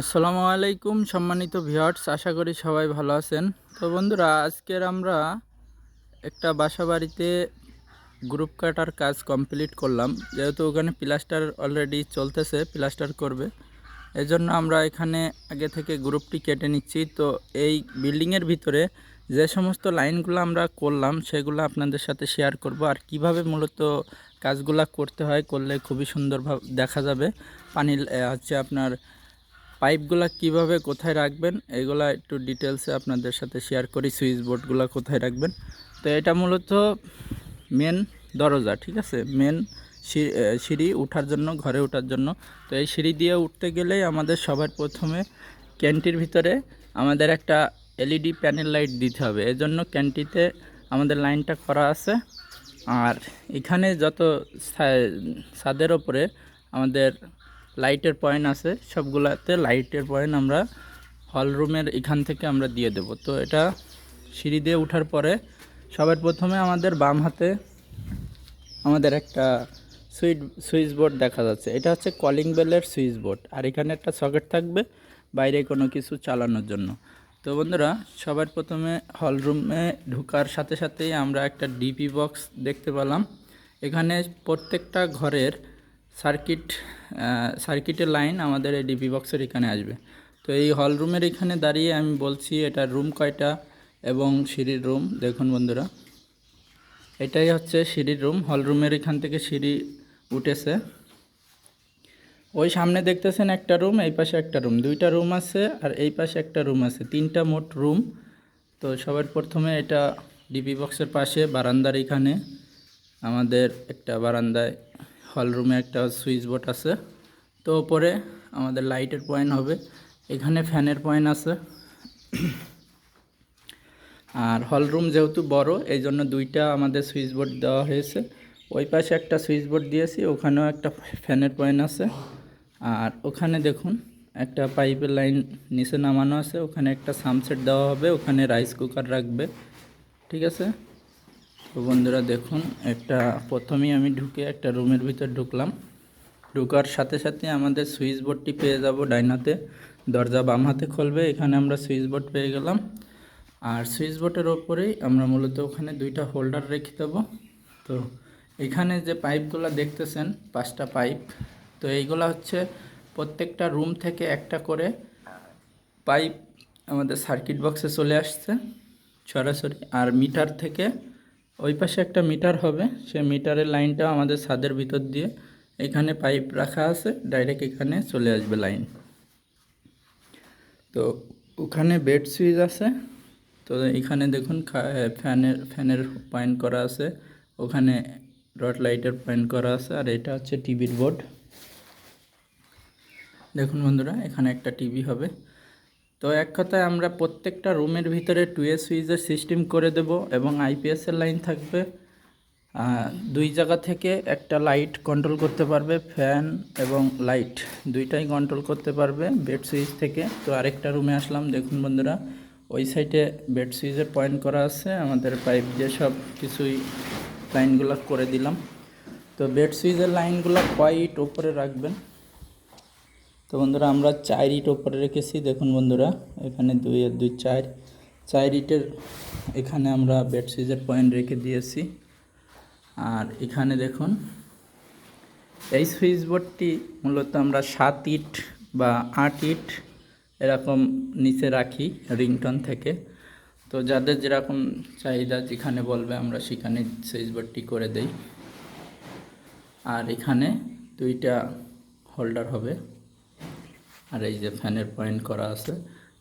আসসালামু আলাইকুম, সম্মানিত ভিউয়ার্স, আশা করি সবাই ভালো আছেন। তো বন্ধুরা, আজকের আমরা একটা বাসা বাড়িতে গ্রুপ কাটার কাজ কমপ্লিট করলাম। যেহেতু ওখানে প্লাস্টার অলরেডি চলতেছে, প্লাস্টার করবে। এজন্য আমরা এখানে আগে থেকে গ্রুপটি কেটে নিচ্ছি। তো এই বিল্ডিংয়ের ভিতরে যে সমস্ত লাইনগুলো আমরা করলাম, সেগুলো আপনাদের সাথে শেয়ার করব। আর কীভাবে মূলত কাজগুলো করতে হয়, করলে খুবই সুন্দরভাবে দেখা যাবে। পানি হচ্ছে আপনার পাইপগুলা কীভাবে কোথায় রাখবেন, এগুলা একটু ডিটেলসে আপনাদের সাথে শেয়ার করি, সুইচ বোর্ডগুলো কোথায় রাখবেন। তো এটা মূলত মেন দরজা, ঠিক আছে? মেন সিঁড়ি উঠার জন্য, ঘরে ওঠার জন্য। তো এই সিঁড়ি দিয়ে উঠতে গেলেই আমাদের সবার প্রথমে ক্যান্টির ভিতরে আমাদের একটা এলইডি প্যানেল লাইট দিতে হবে। এজন্য ক্যান্টিতে আমাদের লাইনটা করা আছে। আর এখানে যত ছাদের ওপরে আমাদের লাইটের পয়েন্ট আছে, সবগুলাতে লাইটের পয়েন্ট আমরা হল রুমের এখান থেকে আমরা দিয়ে দেব। তো এটা সিঁড়ি দিয়ে ওঠার পরে সবার প্রথমে আমাদের বাম হাতে আমাদের একটা সুইচ সুইচ বোর্ড দেখা যাচ্ছে। এটা হচ্ছে কলিং বেলের সুইচ বোর্ড। আর এখানে একটা সকেট থাকবে বাইরে কোনো কিছু চালানোর জন্য। তো বন্ধুরা, সবার প্রথমে হল রুমে ঢোকার সাথে সাথেই আমরা একটা ডিপি বক্স দেখতে পেলাম। এখানে প্রত্যেকটা ঘরের সার্কিট সার্কিটের লাইন আমাদের এই ডিপি বক্সের এখানে আসবে। তো এই হল রুমের এখানে দাঁড়িয়ে আমি বলছি এটা রুম কয়টা এবং সিঁড়ির রুম দেখুন বন্ধুরা। এটাই হচ্ছে সিঁড়ির রুম হল রুমের এখান থেকে সিঁড়ি উঠেছে। ওই সামনে দেখতেছেন একটা রুম এই পাশে একটা রুম দুইটা রুম আছে আর এই পাশে একটা রুম আছে। তিনটা মোট রুম তো সবার প্রথমে এটা ডিপি বক্সের পাশে বারান্দার এখানে আমাদের একটা বারান্দায় হল রুমে একটা সুইচ বোর্ড আছে। তো ওপরে আমাদের লাইটের পয়েন্ট হবে। এখানে ফ্যানের পয়েন্ট আছে। আর হল রুম যেহেতু বড় এই জন্য দুইটা আমাদের সুইচ বোর্ড দেওয়া হয়েছে। ওই পাশে একটা সুইচ বোর্ড দিয়েছি, ওখানেও একটা ফ্যানের পয়েন্ট আছে। আর ওখানে দেখুন, একটা পাইপের লাইন নিচে নামানো আছে। ওখানে একটা সামসেট দেওয়া হবে, ওখানে রাইস কুকার রাখবে। ঠিক আছে? তো বন্ধুরা দেখুন, একটা, প্রথমেই আমি ঢুকে একটা রুমের ভিতর ঢুকলাম। ঢোকার সাথে সাথে আমাদের সুইচ বোর্ডটি পেয়ে যাব ডাইনাতে। দরজা বাম হাতে খুলবে, এখানে আমরা সুইচ বোর্ড পেয়ে গেলাম। আর সুইচ বোর্ডের ওপরেই আমরা মূলত ওখানে দুইটা হোল্ডার রেখে দেবো। তো এখানে যে পাইপগুলো দেখতেছেন, পাঁচটা পাইপ, তো এইগুলো হচ্ছে প্রত্যেকটা রুম থেকে একটা করে পাইপ আমাদের সার্কিট বক্সে চলে আসছে সরাসরি। আর মিটার থেকে ওই পাশে একটা মিটার হবে। সে মিটারের লাইনটা আমাদের ছাদের ভিতর দিয়ে এখানে পাইপ রাখা আছে, ডাইরেক্ট এখানে চলে আসবে লাইন। তো ওখানে বেড সুইচ আছে। তো এখানে দেখুন ফ্যানের ফ্যানের পয়েন্ট করা আছে। ওখানে রড লাইটের পয়েন্ট করা আছে আর এটা হচ্ছে টিভির বোর্ড। দেখুন বন্ধুরা, এখানে একটা টিভি হবে। তো এক কথায় আমরা প্রত্যেকটা রুমের ভিতরে টু এ সুইচের সিস্টেম করে দেব এবং আইপিএসের লাইন থাকবে। দুই জায়গা থেকে একটা লাইট কন্ট্রোল করতে পারবে ফ্যান এবং লাইট দুইটাই কন্ট্রোল করতে পারবে বেড সুইচ থেকে। তো আরেকটা রুমে আসলাম, দেখুন বন্ধুরা, ওই সাইডে বেড সুইচের পয়েন্ট করা আছে, আমাদের পাইপ দিয়ে সব কিছুই লাইনগুলো করে দিলাম। তো বেড সুইচের লাইনগুলো কয় ইট ওপরে রাখবেন। তো বন্ধুরা, আমরা চার ইট ওপরে রেখেছি। দেখুন বন্ধুরা, এখানে দুই আর দুই চার। চার ইটের এখানে আমরা বেড সুইচের পয়েন্ট রেখে দিয়েছি। আর এখানে দেখুন, এই সুইচ বোর্ডটি মূলত আমরা সাত ইট বা আট ইট এরকম নিচে রাখি রিংটন থেকে। তো যাদের যেরকম চাহিদা যেখানে বলবে, আমরা সেখানে সুইচ বোর্ডটি করে দেই। আর এখানে দুইটা হোল্ডার হবে। আর এই যে ফ্যানের পয়েন্ট করা আছে,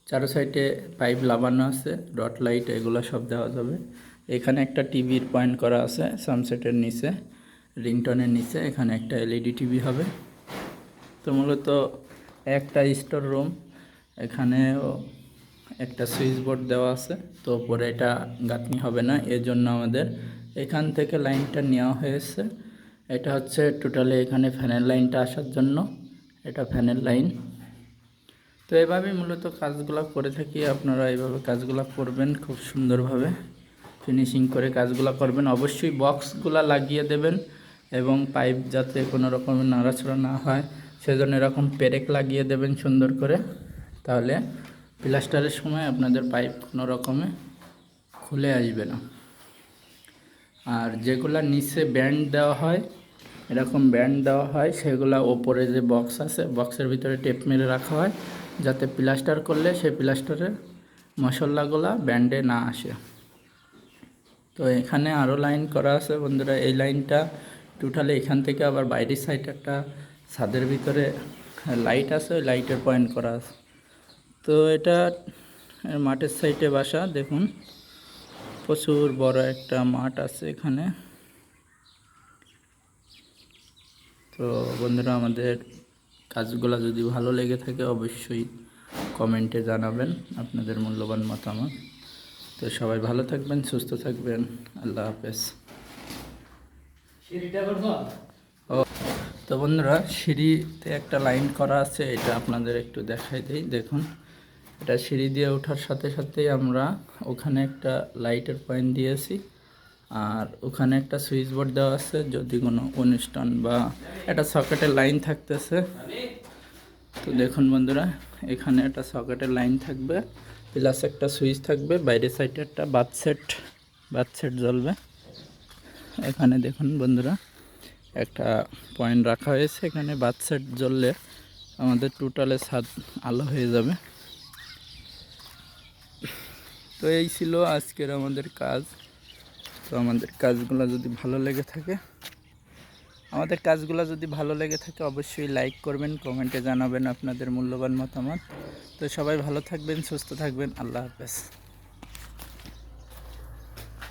চারো সাইডে পাইপ লাগানো আছে, ডট লাইট, এগুলো সব দেওয়া যাবে। এখানে একটা টিভির পয়েন্ট করা আছে, সানসেটের নিচে, রিংটনের নিচে, এখানে একটা এলইডি টিভি হবে। তো মূলত একটা স্টোর রুম, এখানেও একটা সুইচ বোর্ড দেওয়া আছে, তো উপরে এটা গাঁথনি হবে না এর জন্য আমাদের এখান থেকে লাইনটা নেওয়া হয়েছে। এটা হচ্ছে টোটালি এখানে ফ্যানের লাইনটা আসার জন্য, এটা ফ্যানের লাইন। তো এভাবেই মূলত কাজগুলো করে থাকি। আপনারা এইভাবে কাজগুলো করবেন খুব সুন্দরভাবে। ফিনিশিং করে কাজগুলো করবেন। অবশ্যই বক্সগুলো লাগিয়ে দেবেন এবং পাইপ যাতে কোনো রকমের নাড়াচাড়া না হয়, সেজন্য এরকম পেরেক লাগিয়ে দেবেন সুন্দর করে। তাহলে প্লাস্টারের সময় আপনাদের পাইপ কোনো রকমে খুলে আসবে না। আর যেগুলা নিচে ব্যান্ড দেওয়া হয়, এরকম ব্যান্ড দেওয়া হয়, সেগুলো ওপরে যে বক্স আছে বক্সের ভিতরে টেপ মেরে রাখা হয়। যাতে প্লাস্টার করলে সেই প্লাস্টারের মশলাগুলা ব্যান্ডে না আসে। তো এখানে আরও লাইন করা আছে বন্ধুরা, এই লাইনটা টোটালি এখান থেকে আবার বাইরের সাইডে একটা ছাদের ভিতরে লাইট আছে, ওই লাইটের পয়েন্ট করা আছে। তো এটা মাঠের সাইডে বাসা, দেখুন। প্রচুর বড় একটা মাঠ আছে এখানে। তো বন্ধুরা, আমাদের কাজগুলো যদি ভালো লেগে থাকে অবশ্যই কমেন্টে জানাবেন আপনাদের মূল্যবান মতামত। তো সবাই ভালো থাকবেন সুস্থ থাকবেন। আল্লাহ হাফেজ। ও তো বন্ধুরা সিঁড়িতে একটা লাইন করা আছে এটা আপনাদের একটু দেখাই দিই। দেখুন এটা সিঁড়ি দিয়ে ওঠার সাথে সাথেই আমরা ওখানে একটা লাইটের পয়েন্ট দিয়েছি। আর ওখানে একটা সুইচ বোর্ড দেওয়া আছে, যদি কোনো অনুষ্ঠান বা একটা সকেটের লাইন থাকতেছে। তো দেখুন বন্ধুরা, এখানে একটা সকেটের লাইন থাকবে, প্লাস একটা সুইচ থাকবে, বাইরের সাইডে একটা বাথ সেট বাথ সেট জ্বলবে। এখানে দেখুন বন্ধুরা, একটা পয়েন্ট রাখা হয়েছে, এখানে বাথ সেট জ্বললে আমাদের টোটালে ছাদ আলো হয়ে যাবে। তো এই ছিল আজকের আমাদের কাজ। তো আমাদের কাজগুলো যদি ভালো লেগে থাকে, আমাদের কাজগুলো যদি ভালো লেগে থাকে অবশ্যই লাইক করবেন কমেন্টে জানাবেন আপনাদের মূল্যবান মতামত। তো সবাই ভালো থাকবেন, সুস্থ থাকবেন, আল্লাহ হাফেজ।